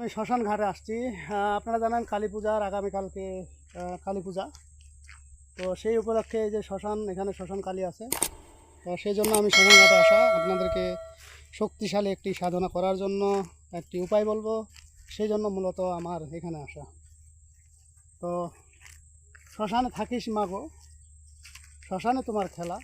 আমি শ্মশান ঘাটে আসছি। আপনারা জানেন কালী পূজার আগামীকালকে কালী পূজা। তো সেই উপলক্ষে এই যে শ্মশান, এখানে শ্মশান কালী আছে। তো সেই জন্য আমি শ্মশান ঘাটে আসা, আপনাদেরকে শক্তিশালী একটি সাধনা করার জন্য একটি উপায় বলব। সেই জন্য মূলত আমার এখানে আসা। তো শ্মশানে থাকিস মাগো শ্মশানে তোমার খেলা।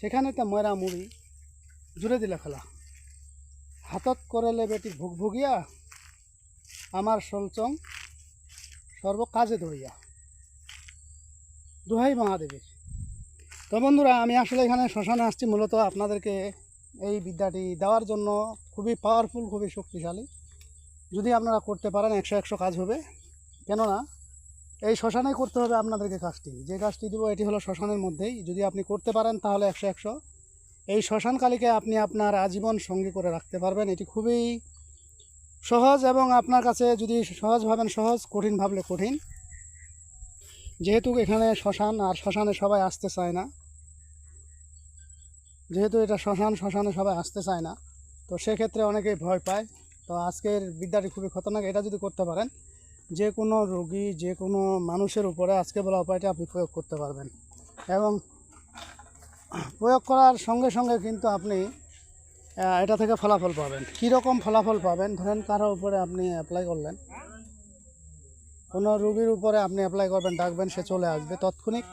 সেখানে তো ময়রা মুড়ি। জুড়ে দিলে খেলা। হাতত করেলে বেটি ভুগ ভুগিয়া আমার সলচং সর্ব কাজে ধরিয়া। দোহাই মহাদেবীর। তো বন্ধুরা, আমি আসলে এখানে শ্মশানে আসছি মূলত আপনাদেরকে এই বিদ্যাটি দেওয়ার জন্য। খুবই পাওয়ারফুল খুবই শক্তিশালী। যদি আপনারা করতে পারেন, একশো একশো কাজ হবে। কেননা, এই শ্মশানেই করতে হবে আপনাদেরকে কাজটি। যে কাজটি দিব, এটি হলো শ্মশানের মধ্যেই। যদি আপনি করতে পারেন, তাহলে একশো একশো। এই শ্মশানকালীকে আপনি আপনার আজীবন সঙ্গী করে রাখতে পারবেন। এটি খুবই সহজ এবং আপনার কাছে যদি সহজ ভাবেন, সহজ, কঠিন ভাবলে কঠিন। যেহেতু এখানে শ্মশান, আর শ্মশানে সবাই আসতে চায় না। যেহেতু এটা শ্মশান, শ্মশানে সবাই আসতে চায় না। তো সেক্ষেত্রে অনেকেই ভয় পায়। তো আজকের বিদ্যাটি খুবই খতরনাক। এটা যদি করতে পারেন, যে কোনো রোগী, যে কোনো মানুষের উপরে আজকে বলা উপায়টা আপনি প্রয়োগ করতে পারবেন। এবং প্রয়োগ করার সঙ্গে সঙ্গে কিন্তু আপনি এটা থেকে ফলাফল পাবেন। কীরকম ফলাফল পাবেন? ধরেন কারও উপরে আপনি অ্যাপ্লাই করলেন। কোনো রুগীর উপরে আপনি অ্যাপ্লাই করবেন ডাকবেন সে চলে আসবে। তৎক্ষণিক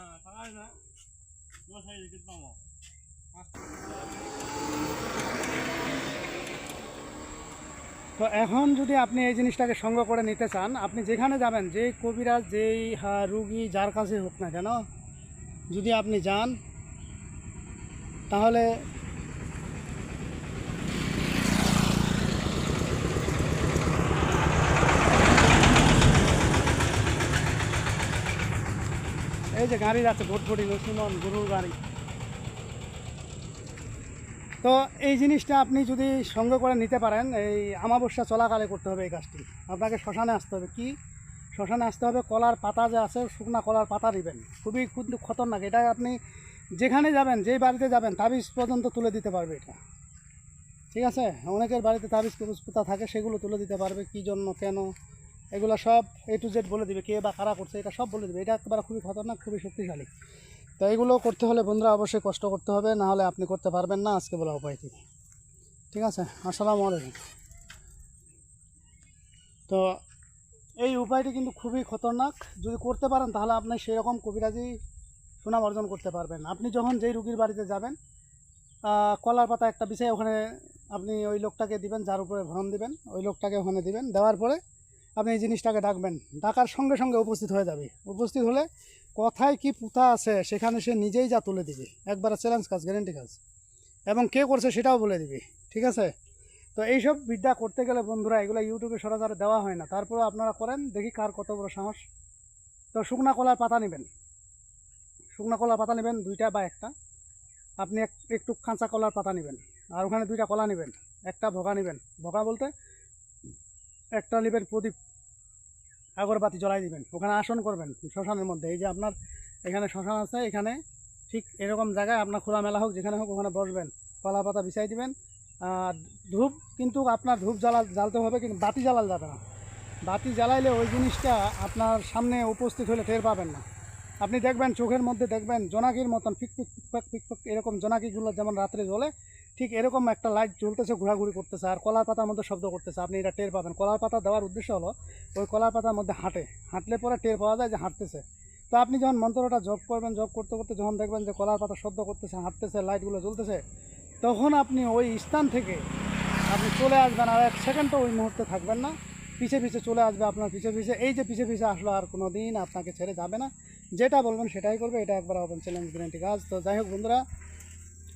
তো এখন যদি আপনি এই জিনিসটাকে সংগ্রহ করে নিতে চান আপনি যেখানে যাবেন যেই কবিরাজ যেই হা, রুগী যার কাছে হোক না কেন যদি আপনি যান তাহলে এই যে গাড়ি যাচ্ছে ভোটভুটি সুমন গরুর গাড়ি। তো এই জিনিসটা আপনি যদি সঙ্গে করে নিতে পারেন, এই আমাবস্যা চলাকালে করতে হবে এই কাজটি। আপনাকে শ্মশানে আসতে হবে। কি? শ্মশানে আসতে হবে, কলার পাতা যে আছে, শুকনা কলার পাতা দিবেন। খুবই কিন্তু খতরনাক। এটা আপনি যেখানে যাবেন, যেই বাড়িতে যাবেন, তাবিজ পর্যন্ত তুলে দিতে পারবে এটা। ঠিক আছে? অনেকের বাড়িতে তাবিজ কুবিজ পোতা থাকে, সেগুলো তুলে দিতে পারবে, কী জন্য, কেন? এগুলো সব এ টু জেড বলে দিবে, কে বা কারা করছে, এটা সব বলে দিবে। এটা একেবারে খুবই খতরনাক, খুবই শক্তিশালী। তো এগুলো করতে হলে বন্ধুরা অবশ্যই কষ্ট করতে হবে, না হলে আপনি করতে পারবেন না, আজকে বলা উপায় কি। ঠিক আছে? আসসালামু আলাইকুম। তো এই উপায়টি কিন্তু খুবই খতরনাক। যদি করতে পারেন, তাহলে আপনি সেরকম কবিরাজি সুনাম অর্জন করতে পারবেন। আপনি যখন যেই রুগীর বাড়িতে যাবেন কলার পাতা একটা বিষয় ওখানে আপনি ওই লোকটাকে দিবেন, যার উপরে ভ্রমণ দিবেন, ওই লোকটাকে ওখানে দিবেন। দেওয়ার পরে আপনি এই জিনিসটাকে ডাকবেন। ডাকার সঙ্গে সঙ্গে উপস্থিত হয়ে যাবে। উপস্থিত হলে কথায় কি পুঁতা আছে সেখানে সে নিজেই যা তুলে দিবে। একবার চ্যালেঞ্জ কাজ গ্যারেন্টি কাজ। এবং কে করছে সেটাও বলে দিবে। ঠিক আছে? তো এইসব বিদ্যা করতে গেলে বন্ধুরা, এগুলো ইউটিউবে সরাসরি দেওয়া হয় না। তারপরে আপনারা করেন, দেখি কার কত বড় সাহস। তো শুকনা কলার পাতা নেবেন। শুকনা কলার পাতা নেবেন, দুইটা বা একটা। আপনি এক, একটু কাঁচা কলার পাতা নেবেন। আর ওখানে দুইটা কলা নেবেন। একটা ভোগা নেবেন। ভোগা বলতে একটা নেবেন প্রদীপ আগরবাতি জ্বলাই দিবেন। ওখানে আসন করবেন শ্মশানের মধ্যে। এই যে আপনার এখানে শ্মশান আছে, এখানে ঠিক এরকম জায়গায় আপনার খোলা মেলা হোক, যেখানে হোক ওখানে বসবেন। কলা পাতা বিছাই দিবেন। আর ধূপ কিন্তু আপনার ধূপ জ্বালা জ্বালতে হবে কিন্তু বাতি জ্বালাল যাবে না। বাতি জ্বালাইলে ওই জিনিসটা আপনার সামনে উপস্থিত হলে টের পাবেন না। আপনি দেখবেন চোখের মধ্যে দেখবেন জোনাকির মতন ফিক ফিক ফিক ফিক এরকম জোনাকিগুলো যেমন রাত্রে জ্বলে ঠিক এরকম একটা লাইট জ্বলতেছে, ঘোরাঘুরি করতেছে, আর কলার পাতার মধ্যে শব্দ করতেছে। আপনি এটা টের পাবেন। কলার পাতা দেওয়ার উদ্দেশ্য হলো, ওই কলার পাতার মধ্যে হাঁটে। হাঁটলে পরে টের পাওয়া যায় যে হাঁটতেছে। তো আপনি যখন মন্ত্রটা জপ করবেন, জপ করতে করতে যখন দেখবেন যে কলার পাতা শব্দ করতেছে, হাঁটতেছে লাইটগুলো জ্বলতেছে, তখন আপনি ওই স্থান থেকে আপনি চলে আসবেন আর এক সেকেন্ডও ওই মুহূর্তে থাকবেন না। পিছে পিছে চলে আসবে আপনার পিছে পিছে। এই যে পিছে পিছে আসলো আর কোনো দিন আপনাকে ছেড়ে যাবে না। যেটা বলবেন সেটাই করবে। এটা একবার ওপেন চ্যালেঞ্জ গ্যারেন্টি কাজ তো যাই হোক বন্ধুরা